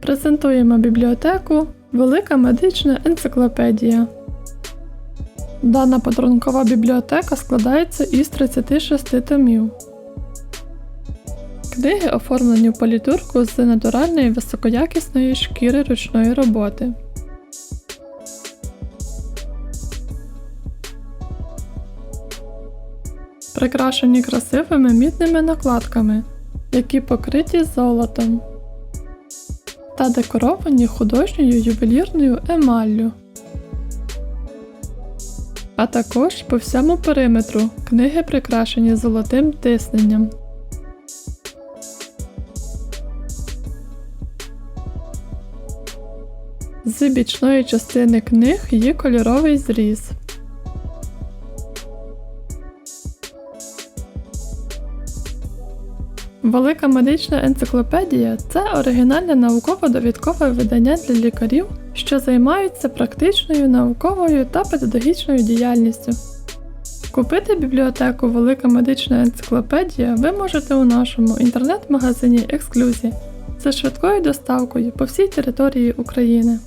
Презентуємо бібліотеку Велика медична енциклопедія. Дана подарункова бібліотека складається із 36 томів. Книги оформлені в політурку з натуральної високоякісної шкіри ручної роботи. Прикрашені красивими мідними накладками, які покриті золотом та декоровані художньою ювелірною емаллю. А також по всьому периметру книги прикрашені золотим тисненням. З бічної частини книг є кольоровий зріз. Велика медична енциклопедія це оригінальне науково-довідкове видання для лікарів, що займаються практичною науковою та педагогічною діяльністю. Купити бібліотеку Велика медична енциклопедія ви можете у нашому інтернет-магазині Ексклюзі за швидкою доставкою по всій території України.